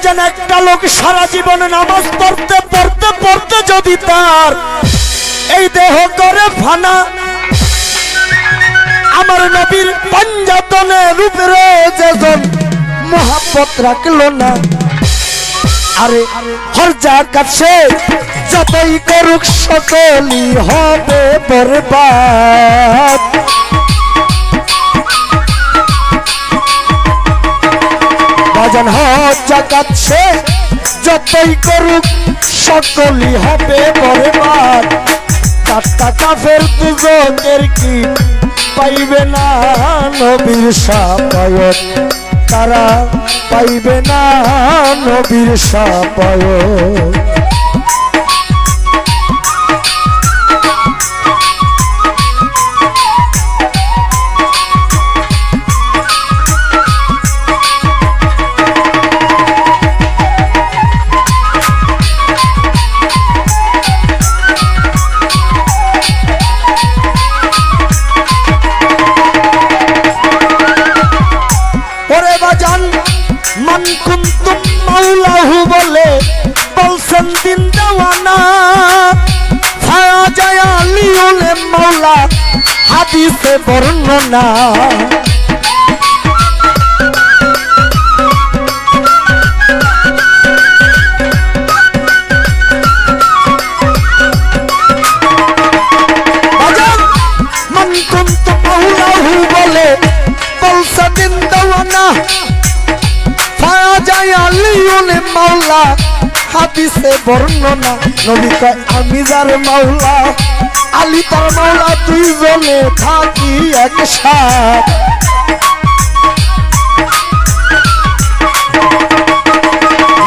বাজান একটা লোক সারা জীবনে নামাজ পড়তে পড়তে পড়তে যদি তার এই দেহ করে ফানা আমার নবীর পঞ্জাতনের উপরে যেজন মহাব্বত রাখল না। আরে, হর কাছে যতই করুক সকলই হবে বরবাদ। বাজান হজ কাছে যতই করুক সকলই হবে বরবাদ। কাটটা কাফের দুজনের কি পাইবে না নবীর সাপায়ত? তারা পাইবে না নবীর সাপায়ত? হাদিসে বর্ণনা। হাদিসে বর্ণনা। নবী কয় আমি যার মাওলা, আলী তার মাওলা দুইজনে থাকি একসাথ।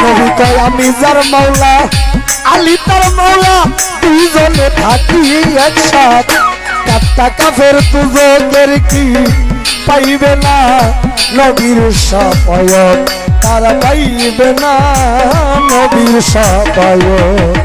নবী কয় আমি যার মাওলা, আলী তার মাওলা দুইজনে থাকি একসাথ। কাত্তা কাফের তুজোকের কি পাইবে না নবীর সাপায়ত। তারা পাইবে না নবীর সাপায়ত।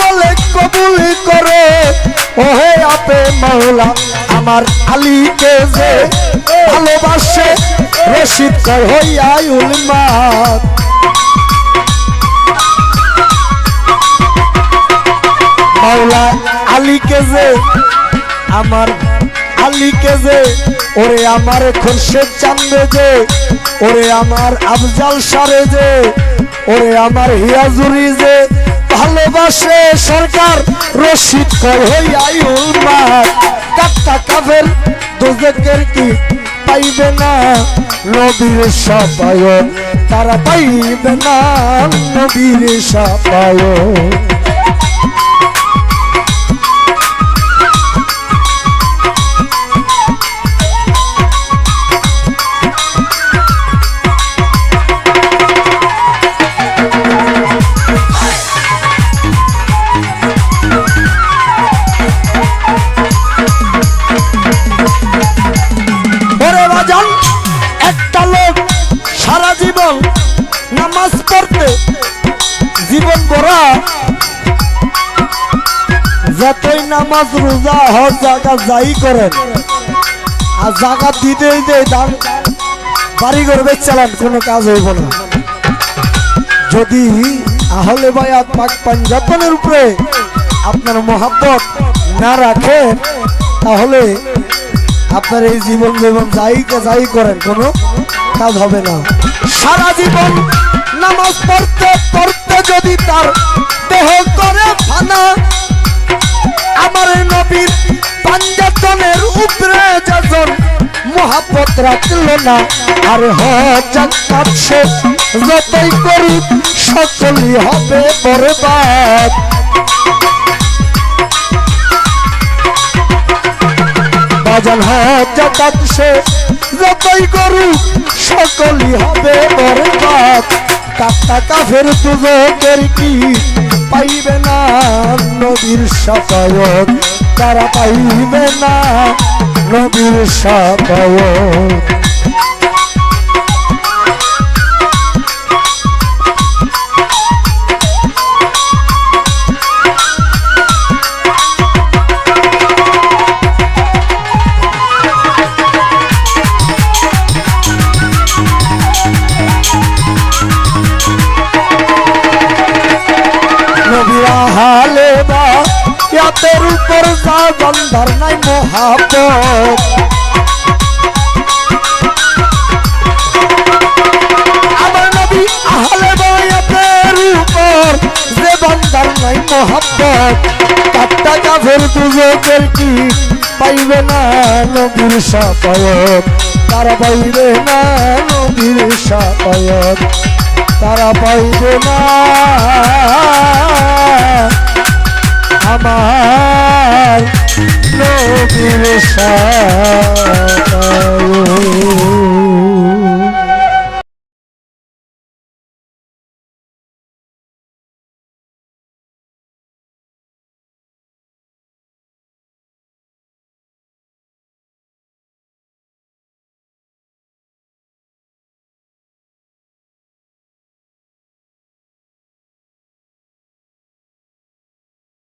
বলে কবুল করে। ওহে আপে মাওলা আমার আলীকে যে ভালোবাসে, রশিদ কর হইয়া উলমাত মাওলা আলীকে যে, আমার আলীকে যে, ওরে আমার খুরশেদ চান্দে যে, ওরে আমার আফজাল সারে যে, ওরে আমার হিয়াজুরি যে ভালোবাসে সরকার রশিদ কর দোজকের কি পাইবে না? নবীর সাপায় তারা পাইবে না। নবীর সাপায়ন। নামাজ পড়তে জীবন গড়া যতই নামাজ রোজা হজ জায়গা যাই করেন, আর জায়গা দিতে দিতে দান বাড়ি করবে চালান, কোনো কাজ হইব না। যদি আহলে বায়াত পাক পাঞ্জাতনের উপরে আপনার মহাব্বত না রাখেন, তাহলে আপনার এই জীবন জীবন যাই যাই করেন, কোনো কাজ হবে না। সারা জীবন নামাজ পড়তে পড়তে যদি তার দেহ করে ফানা আমার নবীর পাঞ্জাতনের উপরে যখন মহাপত রাখল না, আর হাত যতই করুক, সকলই হবে বরবাদ। বাজান হাত যতই করুক, সকলই হবে বরবাদ। কাটা কাফের দুজকের কি পাইবে না নবীর সাফায়ত? তারা পাইবে না নবীর সাফায়ত? যা গন্ধার নাই মহাপত আমার নবী আহলে বায়াতের উপর যে বান্দার নাই মহাব্বত কাট্টা কাফের দুজকের কি পাইবে না নবীর সাপায়ত। তারা পাইবে না নবীর সাপায়ত। তারা পাইবে না আমার নবীর সাপায়ত